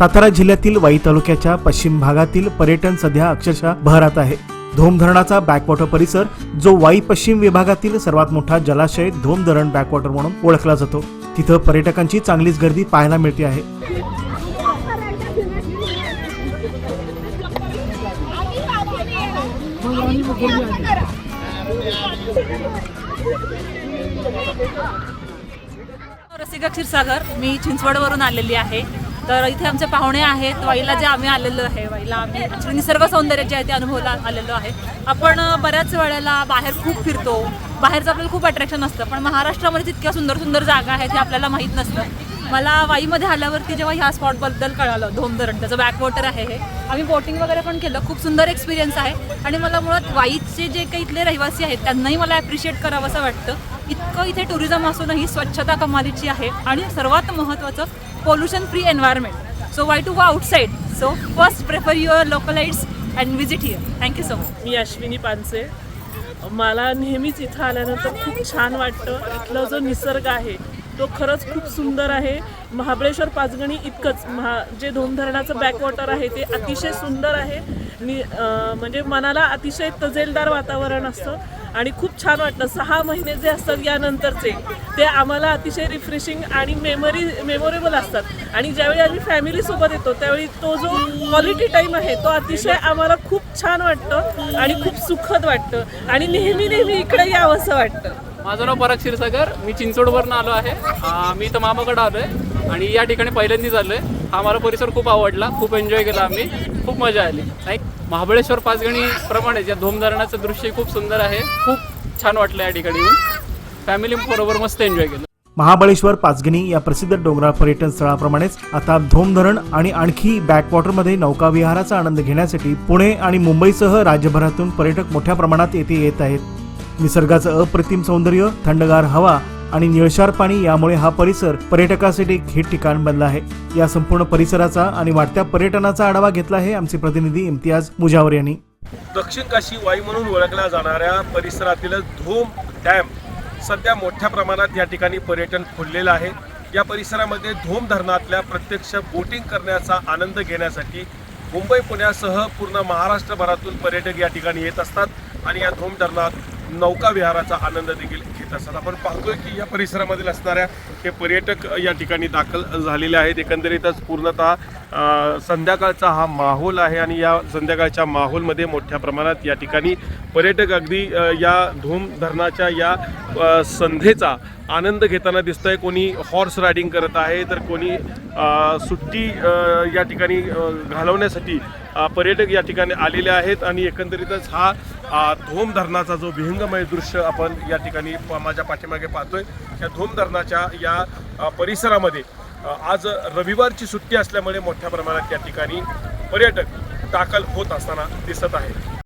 सातारा जिल्ह्यातील वाई तालुक्याच्या पश्चिम भागातील पर्यटन सध्या अक्षरशः बहरात आहे. धोम धरणाचा बॅकवॉटर परिसर जो वाई पश्चिम विभागातील सर्वात मोठा जलाशय धोम धरण बॅकवॉटर म्हणून ओळखला जातो. तिथं पर्यटकांची चांगलीच गर्दी पाहायला मिळते आहे. रसिका क्षीरसागर मी चिंचवडवरून आलेली आहे. तर इथे आमचे पाहुणे आहेत. वाईला जे आम्ही आलेलो आहे वाईला आम्ही actually निसर्ग सौंदर्य जे आहे ते अनुभवला आलेलो आहे. आपण बऱ्याच वेळेला बाहेर खूप फिरतो. बाहेरचं आपल्याला खूप अट्रॅक्शन असतं. पण महाराष्ट्रामध्ये जितक्या सुंदर सुंदर जागा आहेत हे आपल्याला माहीत नसतं. मला वाईमध्ये आल्यावरती जेव्हा ह्या स्पॉटबद्दल कळालं धोमधरण त्याचं बॅकवॉटर आहे हे. आम्ही बोटिंग वगैरे पण केलं. खूप सुंदर एक्सपिरियन्स आहे. आणि मला मुळात वाईचे जे काही इथले रहिवासी आहेत त्यांनाही मला ॲप्रिशिएट करावं असं वाटतं. इतकं इथे टुरिझम असूनही स्वच्छता कमालीची आहे. आणि सर्वात महत्त्वाचं pollution free environment so why to go outside so first prefer your localites and visit here thank you so much मी अश्विनी पानसे. मला नेहमीच इथं आल्यानंतर खूप छान वाटतं. इथला जो निसर्ग आहे तो खरंच खूप सुंदर आहे. महाबळेश्वर पाचगणी इतकंच. महा जे धोमधरणाचं बॅकवॉटर आहे ते अतिशय सुंदर आहे. नि म्हणजे मनाला अतिशय तजेलदार वातावरण असतं. आणि खूप छान वाटतं सहा महिने जे असतात यानंतरचे ते आम्हाला अतिशय रिफ्रेशिंग आणि मेमरी मेमोरेबल असतात. आणि ज्यावेळी आम्ही फॅमिलीसोबत येतो त्यावेळी तो जो क्वालिटी टाईम आहे तो अतिशय आम्हाला खूप छान वाटतं आणि खूप सुखद वाटतं. आणि नेहमी नेहमी इकडे यावंसं वाटतं. माझं नाव पराग क्षीरसागर. मी चिंचोडवरनं आलो आहे. मी इथं मामाकडं आलो आहे आणि या ठिकाणी पहिल्यांदाच आलो आहे हा मला परिसर खूप आवडला. खूप एन्जॉय केला आम्ही. खूप मजा आली. नाही महाबळेश्वर पाचगणीप्रमाणेच या धोमधरणाचं दृश्य खूप सुंदर आहे. खूप छान वाटलं या ठिकाणी येऊन. फॅमिली बरोबर मस्त एन्जॉय केलं. महाबळेश्वर पाचगणी या प्रसिद्ध डोंगराळ पर्यटन स्थळाप्रमाणेच आता धोमधरण आणि आणखी बॅकवॉटरमध्ये नौकाविहाराचा आनंद घेण्यासाठी पुणे आणि मुंबईसह राज्यभरातून पर्यटक मोठ्या प्रमाणात येथे येत आहेत. निसर्गाचं अप्रतिम सौंदर्य थंडगार हवा आणि निळशार पाणी यामुळे हा परिसर पर्यटकासाठी एक हिट ठिकाण बनला आहे. या संपूर्ण परिसराचा आणि वाढत्या पर्यटनाचा आढावा घेतला आहे आमचे प्रतिनिधी इम्तियाज मुजावर यांनी. दक्षिण काशी वाई म्हणून ओळखल्या जाणाऱ्या परिसरातील धोम डॅम सध्या मोठ्या प्रमाणात या ठिकाणी पर्यटन फुललेलं आहे. या परिसरामध्ये धोम धरणातल्या प्रत्यक्ष बोटिंग करण्याचा आनंद घेण्यासाठी मुंबई पुण्यासह पूर्ण महाराष्ट्रभरातून पर्यटक या ठिकाणी येत असतात आणि या धोम धरणात नौका विहाराचा आनंद देखील घेत असतात आपण पाहतोय की या परिसरामधील असणाऱ्या हे पर्यटक या ठिकाणी दाखल झालेले आहेत. एकंदरीतच पूर्णतः संध्याकाळचा हा माहोल आहे आणि या संध्याकाळच्या माहोलमध्ये मोठ्या प्रमाणात या ठिकाणी पर्यटक अगदी या धूम धरणाच्या या संध्येचा आनंद घेताना दिसतंय. कोणी हॉर्स रायडिंग करत आहे तर कोणी सुट्टी या ठिकाणी घालवण्यासाठी पर्यटक या ठिकाणी आलेले आहेत आणि एकंदरीतच हा धोम धरणाचा जो विहंगमय दृश्य आपण या ठिकाणी माझ्या पाठीमागे पाहतोय. या धोम धरणाच्या या परिसरामध्ये आज रविवारची सुट्टी असल्यामुळे मोठ्या प्रमाणात या ठिकाणी पर्यटक दाखल होत असताना दिसत आहेत.